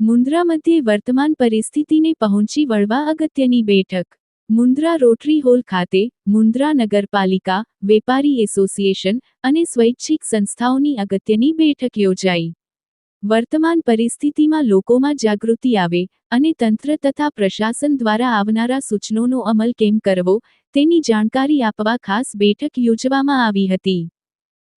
મુન્દ્રા મધ્યે વર્તમાન પરિસ્થિતિને પહોંચી વળવા અગત્યની બેઠક. મુન્દ્રા રોટરી હોલ ખાતે મુન્દ્રા નગરપાલિકા, વેપારી એસોસિએશન અને સ્વૈચ્છિક સંસ્થાઓની અગત્યની બેઠક યોજાઈ. વર્તમાન પરિસ્થિતિમાં લોકોમાં જાગૃતિ આવે અને તંત્ર તથા પ્રશાસન દ્વારા આવનારા સૂચનોનો અમલ કેમ કરવો તેની જાણકારી આપવા ખાસ બેઠક યોજવામાં આવી હતી.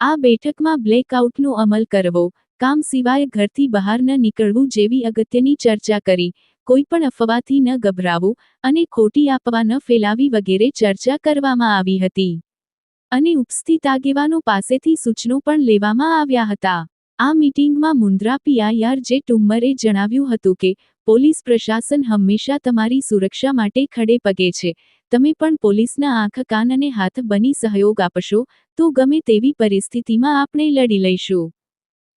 આ બેઠકમાં બ્લેકઆઉટનો અમલ કરવો, કામ સિવાય ઘરથી બહાર ન નીકળવું જેવી અગત્યની ચર્ચા કરી, કોઈપણ અફવાથી ન ગભરાવું અને ખોટી આપવા ન ફેલાવી વગેરે ચર્ચા કરવામાં આવી હતી. અને ઉપસ્થિત આગેવાનો પાસેથી સૂચનો પણ લેવામાં આવ્યા હતા. આ મીટિંગમાં મુન્દ્રા પીઆઈઆર જે ટુમ્મરે જણાવ્યું હતું કે, પોલીસ પ્રશાસન હંમેશા તમારી સુરક્ષા માટે ખડે પગે છે તમે પણ પોલીસના આંખ, કાન અને હાથ બની સહયોગ આપશો, તો ગમે તેવી પરિસ્થિતિમાં આપણે લડી લઈશું.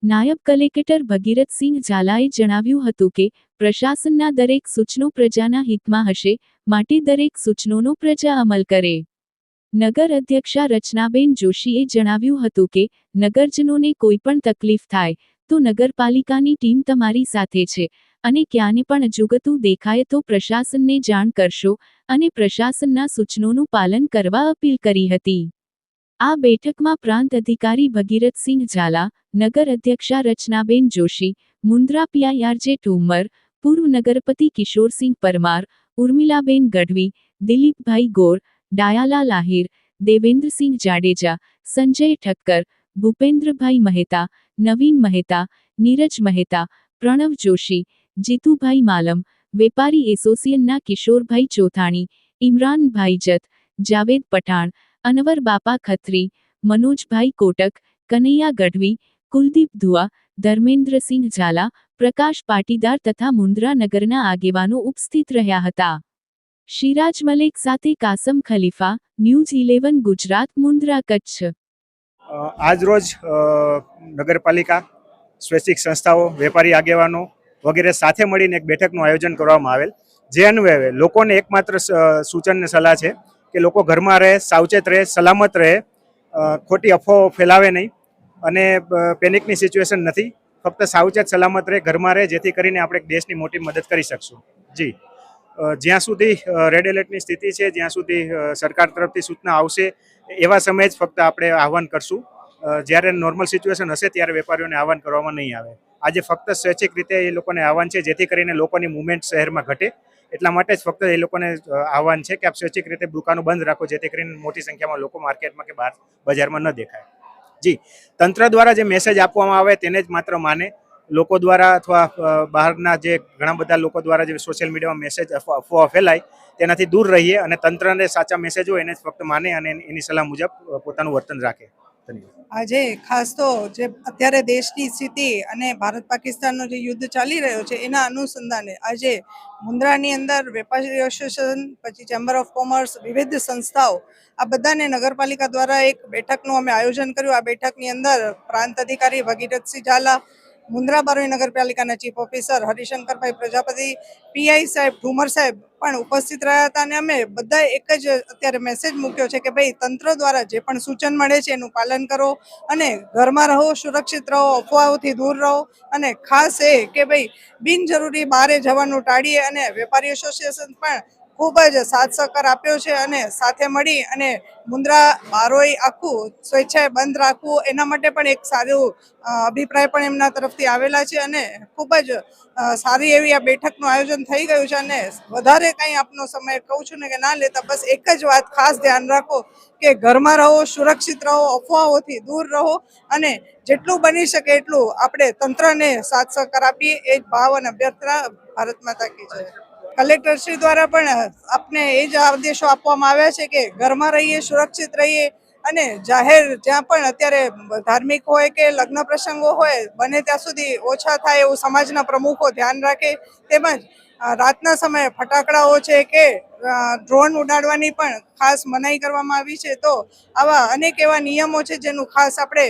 નાયબ કલેક્ટર ભગીરથસિંહ ઝાલાએ જણાવ્યું હતું કે, પ્રશાસનના દરેક સૂચનો પ્રજાના હિતમાં હશે, માટે દરેક સૂચનોનો પ્રજા અમલ કરે. નગર અધ્યક્ષા રચનાબેન જોશીએ જણાવ્યું હતું કે, નગરજનોને કોઈ પણ તકલીફ થાય, તો નગરપાલિકાની ટીમ તમારી સાથે છે અને ક્યાંને પણ જુગતું દેખાય તો પ્રશાસનને જાણ કરશો અને પ્રશાસનના સૂચનોનું પાલન કરવા અપીલ કરી હતી. આ બેઠકમાં પ્રાંત અધિકારી ભગીરથસિંહ ઝાલા, નગર અધ્યક્ષા રચનાબેન જોશી, મુન્દ્રા પીઆઈઆરજે ઠુમ્મર પૂર્વ નગરપતિ કિશોરસિંહ પરમાર, ઉર્મિલાબેન ગઢવી, દિલીપભાઈ ગોર, ડાયાલા લાહિર દેવેન્દ્રસિંહ જાડેજા, સંજય ઠક્કર, ભૂપેન્દ્રભાઈ મહેતા, નવીન મહેતા, નીરજ મહેતા, પ્રણવ જોશી જીતુભાઈ માલમ, વેપારી એસોસિએશનના કિશોરભાઈ ચોથાણી, ઇમરાનભાઈ જત, જાવેદ પઠાણ, અનવર બાપા ખત્રી, મનોજભાઈ કોટક, કનૈયા ગઢવી, કુલદીપ ધુઆ, ધર્મેન્દ્રસિંહ ઝાલા, પ્રકાશ પાટીદાર તથા મુન્દ્રા નગરના આગેવાનો ઉપસ્થિત રહ્યા હતા. શિરાજ મલેક સાથે કાસમ ખલીફા, ન્યૂઝ ઇલેવન ગુજરાત, મુન્દ્રા કચ્છ. આજરોજ નગરપાલિકા, સ્વૈચ્છિક સંસ્થાઓ, વેપારી આગેવાનો વગેરે સાથે મળીને એક બેઠકનું આયોજન કરવામાં આવેલ. જે અન્વયે લોકોને એકમાત્ર સૂચન ને સલાહ છે કે લોકો ઘરમાં રહે, સાવચેત રહે, સલામત રહે ખોટી અફવાઓ ફેલાવે નહીં અને પેનિકની સિચ્યુએશન નથી. ફક્ત સાવચેત, સલામત રહે, ઘરમાં રહે, જેથી કરીને આપણે દેશની મોટી મદદ કરી શકશું. જી. જ્યાં સુધી રેડ એલર્ટની સ્થિતિ છે, જ્યાં સુધી સરકાર તરફથી સૂચના આવશે, એવા સમયે જ ફક્ત આપણે આહવાન કરશું. જ્યારે નોર્મલ સિચ્યુએશન હશે, ત્યારે વેપારીઓને આહવાન કરવામાં નહીં આવે. આજે ફક્ત સ્વૈચ્છિક રીતે એ લોકોને આહવાન છે, જેથી કરીને લોકોની મુવમેન્ટ શહેરમાં ઘટે. એટલા માટે જ ફક્ત એ લોકોને આહવાન છે કે આપ સ્વૈચ્છિક રીતે દુકાનો બંધ રાખો, જેથી કરીને મોટી સંખ્યામાં લોકો માર્કેટમાં કે બહાર બજારમાં ન દેખાય. જી, તંત્ર દ્વારા જે મેસેજ આપવામાં આવે તેને જ માત્ર માને. લોકો દ્વારા અથવા બહારના જે ઘણા બધા લોકો દ્વારા જે સોશિયલ મીડિયામાં મેસેજ અફવા ફેલાય, તેનાથી દૂર રહીએ અને તંત્રને સાચા મેસેજ હોય એને જ ફક્ત માને અને એની સલાહ મુજબ પોતાનું વર્તન રાખે. આજે ખાસ તો જે અત્યારે દેશની સ્થિતિ અને ભારત પાકિસ્તાનનો જે યુદ્ધ ચાલી રહ્યો છે, એના અનુસંધાને આજે મુન્દ્રાની અંદર વેપારી એસોસિએશન, પછી ચેમ્બર ઓફ કોમર્સ, વિવિધ સંસ્થાઓ, આ બધાને નગરપાલિકા દ્વારા એક બેઠકનું અમે આયોજન કર્યું. આ બેઠકની અંદર પ્રાંત અધિકારી ભગીરથસિંહ ઝાલા મુન્દ્રા બારોઈ નગરપાલિકાના ચીફ ઓફિસર હરિશંકરભાઈ પ્રજાપતિ, પીઆઈ સાહેબ ઠુમર સાહેબ પણ ઉપસ્થિત રહ્યા હતા અને અમે બધા એક જ અત્યારે મેસેજ મૂક્યો છે કે ભાઈ, તંત્ર દ્વારા જે પણ સૂચન મળે છે એનું પાલન કરો અને ઘરમાં રહો, સુરક્ષિત રહો, અફવાઓથી દૂર રહો અને ખાસ એ કે ભાઈ, બિનજરૂરી બહારે જવાનું ટાળીએ અને વેપારી એસોસિએશન પણ ખૂબ જ સાથ સહકાર આપ્યો છે અને સાથે મળી અને મુન્દ્રા બારોઈ આખું સ્વેચ્છાએ બંધ રાખવું એના માટે પણ એક સારું અભિપ્રાય પણ એમના તરફથી આવેલા છે અને ખૂબ જ સારી એવી આ બેઠકનું આયોજન થઈ ગયું છે અને વધારે કંઈ આપનો સમય કહું છું ને કે ના લેતા બસ એક જ વાત ખાસ ધ્યાન રાખો કે ઘરમાં રહો, સુરક્ષિત રહો, અફવાઓથી દૂર રહો અને જેટલું બની શકે એટલું આપણે તંત્રને સાથ સહકાર આપીએ, એ જ ભાવ અને અભ્યર્થના ભારત માતા કી છે કલેક્ટરશ્રી દ્વારા પણ આપને એ જ આદેશો આપવામાં આવ્યા છે કે ઘરમાં રહીએ, સુરક્ષિત રહીએ અને જાહેર જ્યાં પણ અત્યારે ધાર્મિક હોય કે લગ્ન પ્રસંગો હોય, બને ત્યાં સુધી ઓછા થાય એવું સમાજના પ્રમુખો ધ્યાન રાખે. તેમજ રાતના સમયે ફટાકડાઓ છે કે ડ્રોન ઉડાડવાની પણ ખાસ મનાઈ કરવામાં આવી છે. તો આવા અનેક એવા નિયમો છે જેનું ખાસ આપણે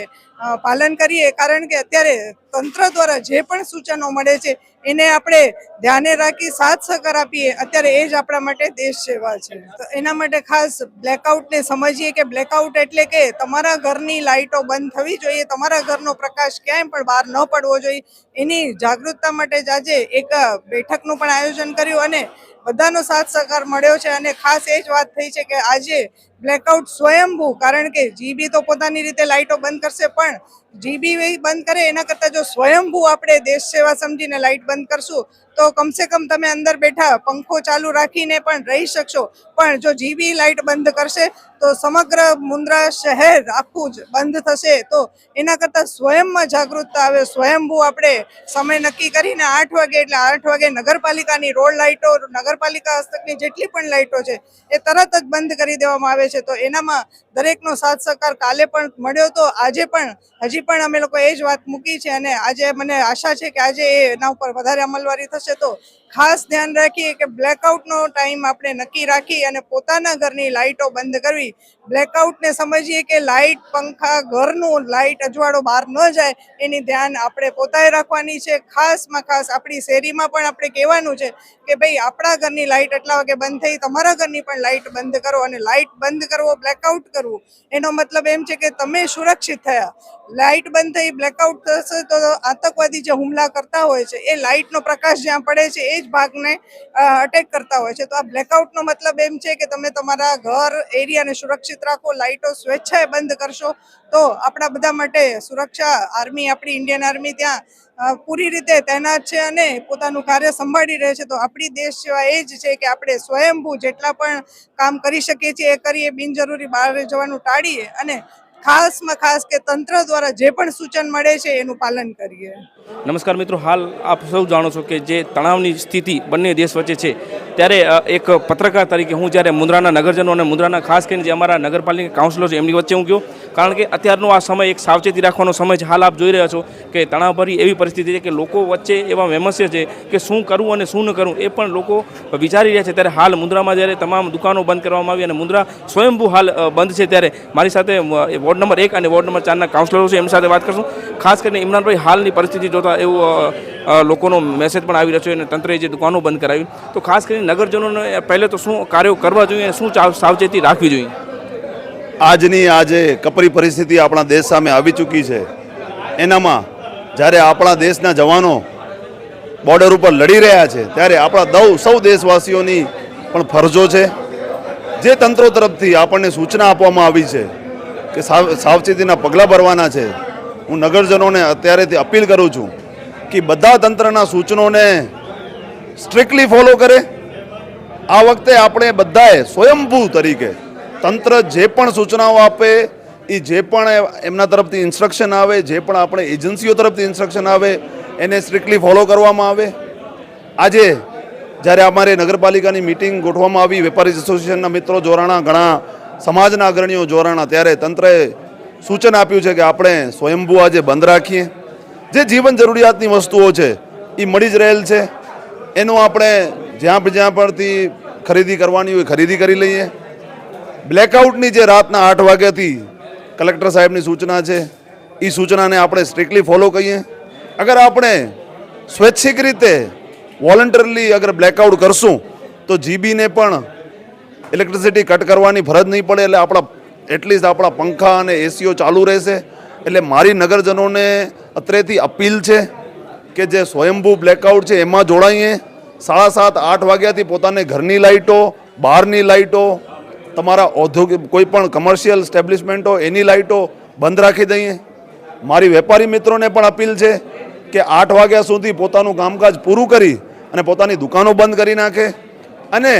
પાલન કરીએ. કારણ કે અત્યારે તંત્ર દ્વારા જે પણ સૂચનો મળે છે, એને આપણે ધ્યાને રાખી સાથ સહકાર આપીએ. અત્યારે એ જ આપણા માટે દેશ સેવા છે. તો એના માટે ખાસ બ્લેકઆઉટને સમજીએ કે બ્લેકઆઉટ એટલે કે તમારા ઘરની લાઇટો બંધ થવી જોઈએ. તમારા ઘરનો પ્રકાશ ક્યાંય પણ બહાર ન પડવો જોઈએ. એની જાગૃતતા માટે જ આજે એક બેઠકનું પણ આયોજન કર્યું અને બધાનો સાથ સહકાર મળ્યો છે અને ખાસ એ જ વાત થઈ છે કે આજે બ્લેકઆઉટ સ્વયંભૂ, કારણ કે જીબી તો પોતાની રીતે લાઇટો બંધ કરશે, પણ જીબી બંધ કરે એના કરતાં જો સ્વયંભૂ આપણે દેશ સેવા સમજીને લાઇટ બંધ કરશું, તો કમસે કમ તમે અંદર બેઠા પંખો ચાલુ રાખીને પણ રહી શકશો. પણ જો જીબી લાઇટ બંધ કરશે, તો સમગ્ર મુન્દ્રા શહેર આખું જ બંધ થશે. તો એના કરતાં સ્વયંમાં જાગૃતતા આવે. સ્વયંભૂ આપણે સમય નક્કી કરીને આઠ વાગે, એટલે આઠ વાગે નગરપાલિકાની રોડ લાઇટો, નગરપાલિકા હસ્તકની જેટલી પણ લાઇટો છે, એ તરત જ બંધ કરી દેવામાં આવે છે, તો એનામાં દરેકનો સાથ સહકાર કાલે પણ મળ્યો તો આજે પણ, હજી પણ અમે લોકો એ જ વાત મૂકી છે અને આજે મને આશા છે કે આજે એના ઉપર વધારે અમલવારી થશે તો ખાસ ધ્યાન રાખીએ કે બ્લેકઆઉટનો ટાઈમ આપણે નક્કી રાખી અને પોતાના ઘરની લાઇટો બંધ કરવી. બ્લેકઆઉટને સમજીએ કે લાઇટ, પંખા, ઘરનું લાઇટ અજવાળો બહાર ન જાય, એની ધ્યાન આપણે પોતાએ રાખવાની છે. ખાસમાં ખાસ આપણી શેરીમાં પણ આપણે કહેવાનું છે કે ભાઈ, આપણા ઘરની લાઇટ આટલા વાગે બંધ થઈ, તમારા ઘરની પણ લાઇટ બંધ કરો અને લાઇટ બંધ કરવો બ્લેકઆઉટ કરવું. એનો મતલબ એમ છે કે તમે સુરક્ષિત થયા. લાઇટ બંધ થઈ બ્લેકઆઉટ થશે તો આતંકવાદી જે હુમલા કરતા હોય છે, એ લાઇટનો પ્રકાશ જ્યાં પડે છે, એ જ ભાગને અટેક કરતા હોય છે. તો આ બ્લેકઆઉટનો મતલબ એમ છે કે તમે તમારા ઘર એરિયાને સુરક્ષિત રાખો, લાઇટો સ્વેચ્છાએ બંધ કરશો. તો આપણા બધા માટે સુરક્ષા આર્મી આપણી ઇન્ડિયન આર્મી ત્યાં પૂરી રીતે તૈનાત છે અને પોતાનું કાર્ય સંભાળી રહે છે. તો આપણી દેશ સેવા એ જ છે કે આપણે સ્વયંભૂ જેટલા પણ કામ કરી શકીએ છીએ, એ કરીએ, બિનજરૂરી બહાર જવાનું ટાળીએ અને ખાસમાં ખાસ કે તંત્ર દ્વારા જે પણ સૂચન મળે છે, એનું પાલન કરીએ. નમસ્કાર મિત્રો, હાલ આપ સૌ જાણો છો કે જે તણાવની સ્થિતિ બંને દેશ વચ્ચે છે, ત્યારે એક પત્રકાર તરીકે હું જ્યારે મુન્દ્રાના નગરજનો અને મુન્દ્રાના ખાસ કરીને જે અમારા નગરપાલિકા કાઉન્સિલર છે, એમની વચ્ચે હું ગયો, કારણ કે અત્યારનો આ સમય એક સાવચેતી રાખવાનો સમય છે. હાલ આપ જોઈ રહ્યા છો કે તણાવભરી એવી પરિસ્થિતિ છે કે લોકો વચ્ચે એવા વેમસ્ય છે કે શું કરવું અને શું ન કરવું, એ પણ લોકો વિચારી રહ્યા છે. ત્યારે હાલ મુન્દ્રામાં જ્યારે તમામ દુકાનો બંધ કરવામાં આવી અને મુન્દ્રા સ્વયંભૂ હાલ બંધ છે, ત્યારે મારી સાથે એ વોર્ડ નંબર એક અને વોર્ડ નંબર ચારના કાઉન્સિલરો છે, એમની સાથે વાત કરશું. ખાસ કરીને ઇમરાનભાઈ, હાલની પરિસ્થિતિ જોતા એવું લોકોનો મેસેજ પણ આવી રહ્યો છે અને તંત્રએ જે દુકાનો બંધ કરાવી. તો ખાસ કરીને નગરજનોને પહેલે તો શું કાર્યો કરવા જોઈએ અને શું સાવચેતી રાખવી જોઈએ? આજની આજે કપરી પરિસ્થિતિ આપણા દેશ સામે આવી ચૂકી છે, એનામાં જ્યારે આપણા દેશના જવાનો બોર્ડર ઉપર લડી રહ્યા છે, ત્યારે આપણા દૌ સૌ દેશવાસીઓની પણ ફરજો છે. જે તંત્રો તરફથી આપણને સૂચના આપવામાં આવી છે કે સાવ, સાવચેતીના પગલાં ભરવાના છે. હું નગરજનોને અત્યારેથી અપીલ કરું છું કે બધા તંત્રના સૂચનોને સ્ટ્રિક્ટલી ફોલો કરે. આ વખતે આપણે બધાએ સ્વયંભૂ તરીકે તંત્ર જે પણ સૂચનાઓ આપે એ જે પણ એમના તરફથી ઇન્સ્ટ્રક્શન આવે, જે પણ આપણે એજન્સીઓ તરફથી ઇન્સ્ટ્રક્શન આવે, એને સ્ટ્રિક્ટલી ફોલો કરવામાં આવે. આજે જ્યારે અમારે નગરપાલિકાની મિટિંગ ગોઠવવામાં આવી, વેપારી એસોસિએશનના મિત્રો જોરાણા ઘણા સમાજના અગ્રણીઓ જોડાણા ત્યારે તંત્રએ સૂચન આપ્યું છે કે આપણે સ્વયંભૂ આજે બંધ રાખીએ. જે જીવન જરૂરિયાતની વસ્તુઓ છે, એ મળી જ રહેલ છે. એનું આપણે જ્યાં જ્યાં પરથી ખરીદી કરવાની હોય, ખરીદી કરી લઈએ. બ્લેકઆઉટની જે રાતના આઠ વાગ્યાથી કલેક્ટર સાહેબની સૂચના છે, એ સૂચનાને આપણે સ્ટ્રિક્ટલી ફોલો કરીએ. અગર આપણે સ્વૈચ્છિક રીતે વોલન્ટરલી અગર બ્લેકઆઉટ કરશું, તો જીબીને પણ ઇલેક્ટ્રિસિટી કટ કરવાની ફરજ નહીં પડે એટલે આપણા એટલીસ્ટ આપણા પંખા અને એસીઓ ચાલુ રહેશે. એટલે મારી નગરજનોને અત્રેથી અપીલ છે કે જે સ્વયંભૂ બ્લેકઆઉટ છે, એમાં જોડાઈએ. સાડા સાત, આઠ વાગ્યાથી પોતાને ઘરની લાઇટો, બહારની લાઇટો, તમારા ઔદ્યોગિક કોઈ પણ કમર્શિયલ સ્ટેબ્લિશમેન્ટો એની લાઇટો બંધ રાખી દઈએ. મારી વેપારી મિત્રોને પણ અપીલ છે કે આઠ વાગ્યા સુધી પોતાનું કામકાજ પૂરું કરી અને પોતાની દુકાનો બંધ કરી નાખે. અને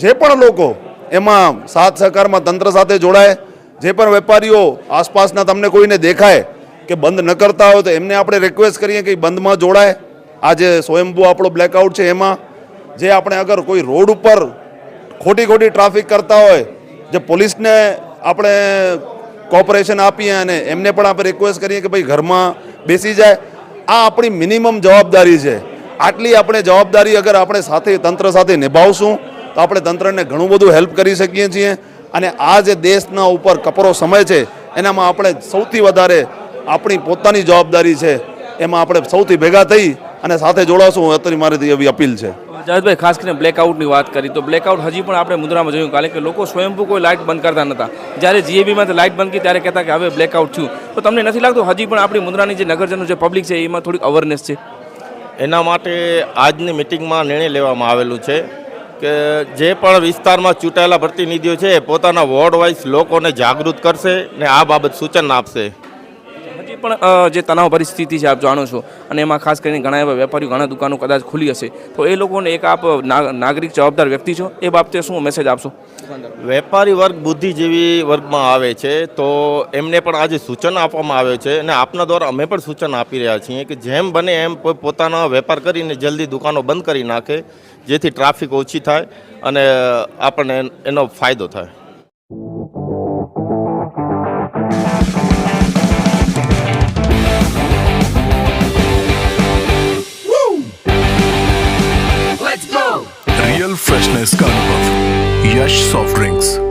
જે પણ લોકો એમાં સાથ સહકારમાં તંત્ર સાથે જોડાય, જે પણ વેપારીઓ આસપાસના તમને કોઈને દેખાય કે બંધ ન કરતા હોય તો એમને આપણે રિક્વેસ્ટ કરીએ કે બંધમાં જોડાય. આજે સ્વયંભૂ આપણો બ્લેકઆઉટ છે એમાં. જે આપણે અગર કોઈ રોડ ઉપર ખોટી ખોટી ટ્રાફિક કરતા હોય, જે પોલીસને આપણે કોઓપરેશન આપીએ અને એમને પણ આપણે રિક્વેસ્ટ કરીએ કે ભાઈ ઘરમાં બેસી જાય, આ આપણી મિનિમમ જવાબદારી છે. આટલી આપણે જવાબદારી અગર આપણે સાથે તંત્ર સાથે નિભાવશું તો આપણે તંત્રને ઘણું બધું હેલ્પ કરી શકીએ છીએ અને આ જે દેશના ઉપર કપરો સમય છે એનામાં આપણે સૌથી વધારે આપણી પોતાની જવાબદારી છે એમાં આપણે સૌથી ભેગા થઈ અને સાથે જોડાશું. અત્યારે મારી એવી અપીલ છે. જાવેદભાઈ ખાસ કરીને બ્લેકઆઉટની વાત કરી તો બ્લેકઆઉટ હજી પણ આપણે મુદ્રામાં જોયું. કાલે કે લોકો સ્વયંભૂ કોઈ લાઇટ બંધ કરતા નહોતા જ્યારે જીએબીમાં લાઇટ બંધ કરી ત્યારે કહેતા કે હવે બ્લેકઆઉટ થયું. તો તમને નથી લાગતું હજી પણ આપણી મુદ્રાની જે નગરજનો જે પબ્લિક છે એમાં થોડીક અવેરનેસ છે? એના માટે આજની મિટિંગમાં નિર્ણય લેવામાં આવેલું છે. કે જે પણ વિસ્તારમાં ચૂંટાયેલા પ્રતિનિધિઓ છે પોતાના વોર્ડ વાઇઝ લોકોને જાગૃત કરશે ને આ બાબત સૂચન આપશે. પણ જે તણાવ પરિસ્થિતિ છે, આપ જાણો છો. અને એમાં ખાસ કરીને ઘણા એવા વેપારીઓ, ઘણા દુકાનો કદાચ ખુલી હશે. તો એ લોકોને એક આપ નાગરિક જવાબદાર વ્યક્તિ છો. એ બાબતે શું મેસેજ આપશો? વેપારી વર્ગ બુદ્ધિજીવી વર્ગમાં આવે છે, તો એમને પણ આજે સૂચન આપવામાં આવે છે. અને આપના દ્વારા અમે પણ સૂચન આપી રહ્યા છીએ કે જેમ બને એમ પોતાનો વેપાર કરીને જલ્દી દુકાનો બંધ કરી નાખે, જેથી ટ્રાફિક ઓછી થાય અને આપણને એનો ફાયદો થાય. Скарбов. Yash Soft Drinks.